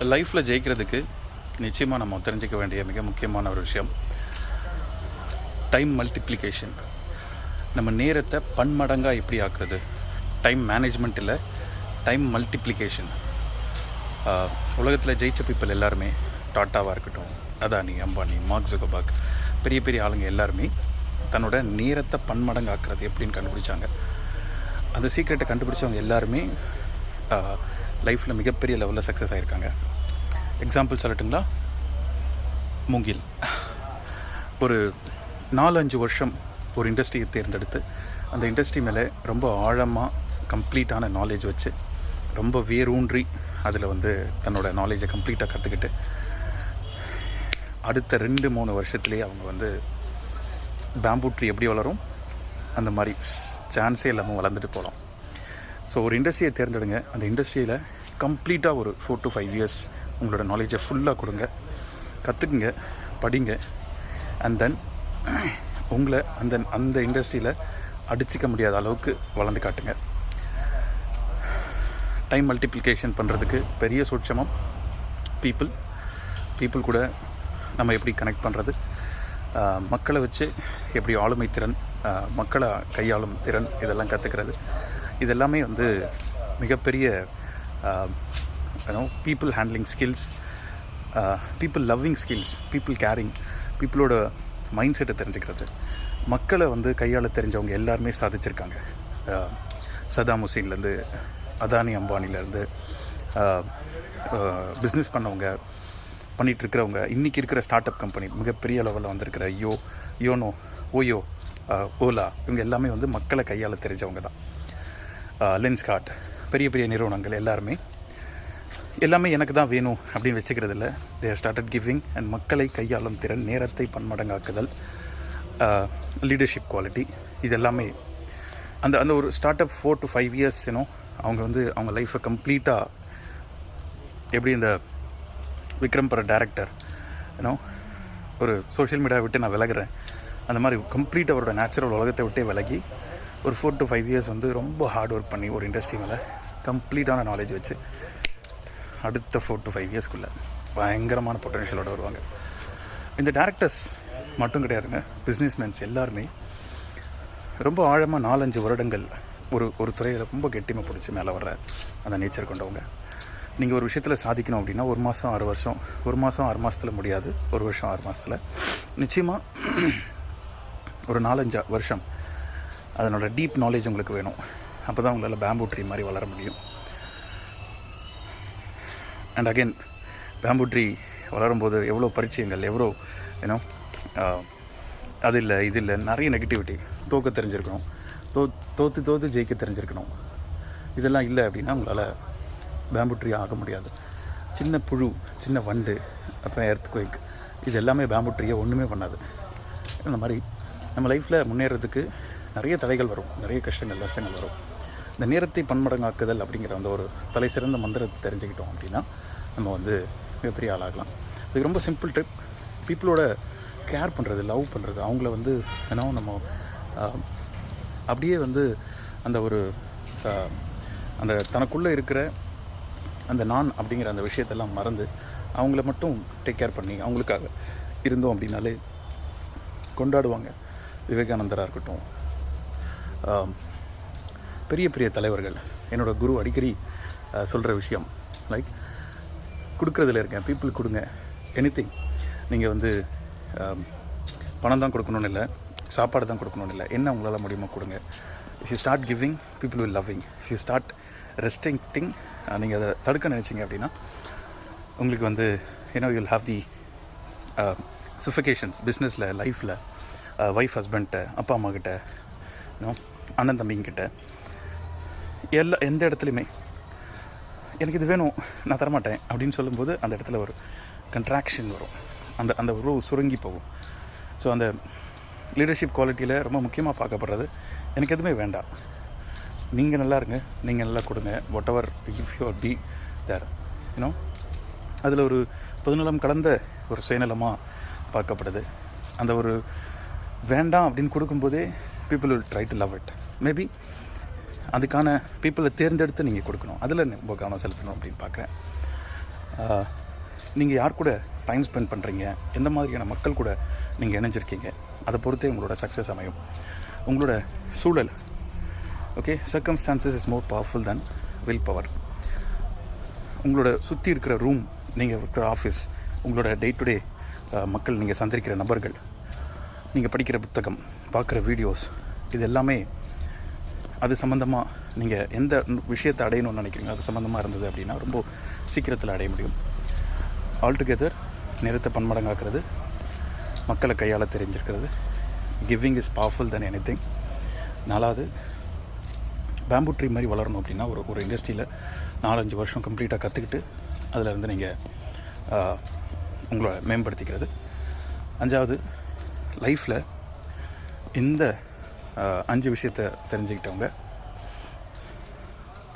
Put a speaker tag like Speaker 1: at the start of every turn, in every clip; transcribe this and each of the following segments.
Speaker 1: லைஃப்பில் ஜெயிக்கிறதுக்கு நிச்சயமாக நம்ம தெரிஞ்சுக்க வேண்டிய மிக முக்கியமான ஒரு விஷயம். டைம் மல்டிப்ளிகேஷன் நம்ம நேரத்தை பன்மடங்காக எப்படி ஆக்குறது? டைம் மேனேஜ்மெண்ட் இல்லை டைம் மல்டிப்ளிகேஷன் உலகத்தில் ஜெயிச்ச பீப்பிள் எல்லாருமே டாட்டாவாக இருக்கட்டும் அதானி அம்பானி மார்க் ஜுகபாக் பெரிய பெரிய ஆளுங்க எல்லாருமே தன்னோட நேரத்தை பன்மடங்கு ஆக்குறது எப்படின்னு கண்டுபிடிச்சாங்க. அந்த சீக்ரெட்டை கண்டுபிடிச்சவங்க எல்லாருமே லைஃப்பில் மிகப்பெரிய லெவலில் சக்ஸஸ் ஆகியிருக்காங்க எக்ஸாம்பிள் சொல்லட்டுங்களா? மூங்கில். ஒரு நாலஞ்சு வருஷம் ஒரு இண்டஸ்ட்ரியை தேர்ந்தெடுத்து அந்த இண்டஸ்ட்ரி மேலே ரொம்ப ஆழமாக கம்ப்ளீட்டான நாலேஜ் வச்சு ரொம்ப வேரூன்றி அதில் வந்து தன்னோட நாலேஜை கம்ப்ளீட்டாக கற்றுக்கிட்டு அடுத்த ரெண்டு மூணு வருஷத்துலேயே அவங்க வந்து பேம்பூ ட்ரீ எப்படி வளரும்? அந்த மாதிரி சான்ஸே இல்லாமல் வளர்ந்துட்டு போகலாம் ஸோ ஒரு இண்டஸ்ட்ரியை தேர்ந்தெடுங்க. அந்த இண்டஸ்ட்ரியில் கம்ப்ளீட்டாக ஒரு ஃபோர் டு ஃபைவ் இயர்ஸ் உங்களோட நாலேஜை ஃபுல்லாக கொடுங்க. கற்றுக்குங்க படிங்க. அண்ட் தென் உங்களை அந்த அந்த இண்டஸ்ட்ரியில் அடிச்சிக்க முடியாத அளவுக்கு வளர்ந்து காட்டுங்க. டைம் மல்டிப்ளிகேஷன் பண்ணுறதுக்கு பெரிய சூட்சமம். பீப்புள் பீப்புள் கூட நம்ம எப்படி கனெக்ட் பண்ணுறது மக்களை வச்சு எப்படி ஆளுமை திறன் மக்களை கையாளும் திறன் இதெல்லாம் கற்றுக்கிறது இதெல்லாமே வந்து மிகப்பெரிய people handling skills people loving skills people caring பீப்புளோட மைண்ட் செட்டை தெரிஞ்சுக்கிறது. மக்களை வந்து கையாள தெரிஞ்சவங்க எல்லாருமே சாதிச்சிருக்காங்க. சதாம் ஹுசேன்லேருந்து அதானி அம்பானிலேருந்து பிஸ்னஸ் பண்ணவங்க பண்ணிகிட்டு இருக்கிறவங்க இன்றைக்கி இருக்கிற ஸ்டார்ட் அப் கம்பெனி மிகப்பெரிய லெவலில் வந்திருக்கிற யோ யோனோ ஓயோ ஓலா இவங்க எல்லாமே வந்து மக்களை கையாள தெரிஞ்சவங்க தான். லென்ஸ்கார்ட் பெரிய பெரிய நிறுவனங்கள் எல்லாருமே. எல்லாமே எனக்கு தான் வேணும் அப்படின்னு வச்சுக்கிறது இல்லை தேர் ஸ்டார்டட் கிவிங் அண்ட் மக்களை கையாளும் திறன் நேரத்தை பன்மடங்காக்குதல் லீடர்ஷிப் குவாலிட்டி இது எல்லாமே அந்த அந்த ஒரு start up four to five years ஏனோ அவங்க வந்து அவங்க லைஃப்பை கம்ப்ளீட்டாக எப்படி இந்த விக்ரம் பர டேரக்டர் ஏன்னோ ஒரு சோஷியல் மீடியா விட்டு நான் விலகுறேன். அந்த மாதிரி கம்ப்ளீட் அவரோட நேச்சுரல் உலகத்தை விட்டே விலகி ஒரு ஃபோர் டு ஃபைவ் இயர்ஸ் வந்து ரொம்ப ஹார்ட் ஒர்க் பண்ணி ஒரு இண்டஸ்ட்ரி மேலே கம்ப்ளீட்டான நாலேஜ் வச்சு அடுத்த ஃபோர் டு ஃபைவ் இயர்ஸ்க்குள்ளே பயங்கரமான பொட்டன்ஷியலோடு வருவாங்க. இந்த டேரக்டர்ஸ் மட்டும் கிடையாதுங்க பிஸ்னஸ்மேன்ஸ் எல்லாருமே ரொம்ப ஆழமாக நாலஞ்சு வருடங்கள் ஒரு ஒரு துறையில் ரொம்ப கெட்டிமை பிடிச்சி மேலே வர்ற அந்த நேச்சர் கொண்டவங்க. நீங்கள் ஒரு விஷயத்தில் சாதிக்கணும் அப்படின்னா ஒரு மாதம் ஆறு வருஷம் ஒரு மாதம் ஆறு மாதத்தில் முடியாது ஒரு வருஷம் ஆறு மாதத்தில் நிச்சயமாக ஒரு நாலஞ்சு வருஷம் அதனோட டீப் நாலேஜ் உங்களுக்கு வேணும். அப்போ தான் உங்களால் பேம்பு ட்ரீ மாதிரி வளர முடியும். அண்ட் அகெயின் பேம்பு ட்ரீ வளரும்போது எவ்வளோ பரிச்சயங்கள் எவ்வளோ ஏன்னோ அது இல்லை இது இல்லை நிறைய நெகட்டிவிட்டி தோக்க தெரிஞ்சிருக்கணும். தோ தோற்று தோற்று ஜெயிக்க தெரிஞ்சிருக்கணும். இதெல்லாம் இல்லை அப்படின்னா உங்களால் பேம்பு ட்ரீ ஆக முடியாது. சின்ன புழு சின்ன வண்டு அப்புறம் எர்த் குயிக் இது எல்லாமே பேம்பு ட்ரீயை ஒன்றுமே பண்ணாது. இந்த மாதிரி நம்ம லைஃப்பில் முன்னேறதுக்கு நிறைய தடைகள் வரும். நிறைய கஷ்டங்கள் கஷ்டங்கள் வரும். இந்த நேரத்தை பன்மடங்காக்குதல் அப்படிங்கிற அந்த ஒரு தலை சிறந்த மந்திரத்தை தெரிஞ்சுக்கிட்டோம் அப்படின்னா நம்ம வந்து மிகப்பெரிய ஆளாகலாம். இது ரொம்ப சிம்பிள் ட்ரிப் பீப்புளோட கேர் பண்ணுறது லவ் பண்ணுறது அவங்கள வந்து ஏன்னா நம்ம அப்படியே வந்து அந்த ஒரு அந்த தனக்குள்ளே இருக்கிற அந்த நான் அப்படிங்கிற அந்த விஷயத்தெல்லாம் மறந்து அவங்கள மட்டும் டேக் கேர் பண்ணி அவங்களுக்காக இருந்தோம் அப்படின்னாலே கொண்டாடுவாங்க. விவேகானந்தராக இருக்கட்டும் பெரிய பெரிய தலைவர்கள் என்னோட குரு அடிக்கடி சொல்கிற விஷயம். லைக் கொடுக்குறதுல இருக்கேன். பீப்புள் கொடுங்க. எனி திங் நீங்கள் வந்து பணம் தான் கொடுக்கணும்னு இல்லை சாப்பாடு தான் கொடுக்கணும்னு இல்லை என்ன உங்களால் முடியுமோ கொடுங்க. If you start giving people will loving if you start restricting நீங்கள் அதை தடுக்க நினச்சிங்க அப்படின்னா உங்களுக்கு வந்து ஏன்னா யூல் ஹாவ் தி சுஃபிகேஷன்ஸ் பிஸ்னஸில் லைஃப்பில் ஒய்ஃப் ஹஸ்பண்ட்டை அப்பா அம்மா கிட்ட அண்ணன் தம்பிங்கிட்ட. எல்லா எந்த இடத்துலையுமே எனக்கு இது வேணும் நான் தரமாட்டேன் அப்படின்னு சொல்லும்போது அந்த இடத்துல ஒரு கன்ட்ராக்ஷன் வரும். அந்த அந்த உறவு சுருங்கி போகும். ஸோ அந்த லீடர்ஷிப் குவாலிட்டியில் ரொம்ப முக்கியமாக பார்க்கப்படுறது எனக்கு எதுவுமே வேண்டாம். நீங்கள் நல்லா இருங்க நீங்கள் நல்லா கொடுங்க whatever if you be there you know அதில் ஒரு பொதுநலம் கலந்த ஒரு சுயநலமாக பார்க்கப்படுது. அந்த ஒரு வேண்டாம் அப்படின்னு கொடுக்கும்போதே people will try to love it maybe அதுக்கான பீப்புளை தேர்ந்தெடுத்து நீங்கள் கொடுக்கணும். அதில் ரொம்ப கவனம் செலுத்தணும் அப்படின்னு பார்க்குறேன் நீங்கள் யார் கூட டைம் ஸ்பெண்ட் பண்ணுறீங்க எந்த மாதிரியான மக்கள் கூட நீங்கள் இணைஞ்சிருக்கீங்க? அதை பொறுத்தே உங்களோட சக்ஸஸ் அமையும். உங்களோட சூழல் okay circumstances is more powerful than will power உங்களோட சுற்றி இருக்கிற ரூம் நீங்கள் இருக்கிற ஆஃபீஸ் உங்களோட டே டு டே மக்கள் நீங்கள் சந்திருக்கிற நபர்கள் நீங்கள் படிக்கிற புத்தகம் பார்க்குற வீடியோஸ் இது எல்லாமே அது சம்மந்தமாக நீங்கள் எந்த விஷயத்தை அடையணும்னு நினைக்கிறீங்க அது சம்மந்தமாக இருந்தது அப்படின்னா ரொம்ப சீக்கிரத்தில் அடைய முடியும். ஆல்டுகெதர் நிறத்தை பன்மடங்காக்குறது மக்களை கையால் தெரிஞ்சிருக்கிறது. Giving is powerful than anything நாலாவது பேம்பு ட்ரீ மாதிரி வளரணும் அப்படின்னா ஒரு ஒரு இண்டஸ்ட்ரியில் நாலஞ்சு வருஷம் கம்ப்ளீட்டாக கற்றுக்கிட்டு அதில் இருந்து நீங்கள் உங்களை மேம்படுத்திக்கிறது. அஞ்சாவது லைஃப்பில் இந்த அஞ்சு விஷயத்தை தெரிஞ்சுக்கிட்டவங்க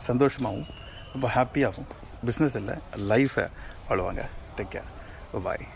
Speaker 1: சந்தோஷமாகவும் ரொம்ப ஹாப்பியாகவும் பிஸ்னஸ் இல்லை லைஃப்பை வாழ்வாங்க. Take care bye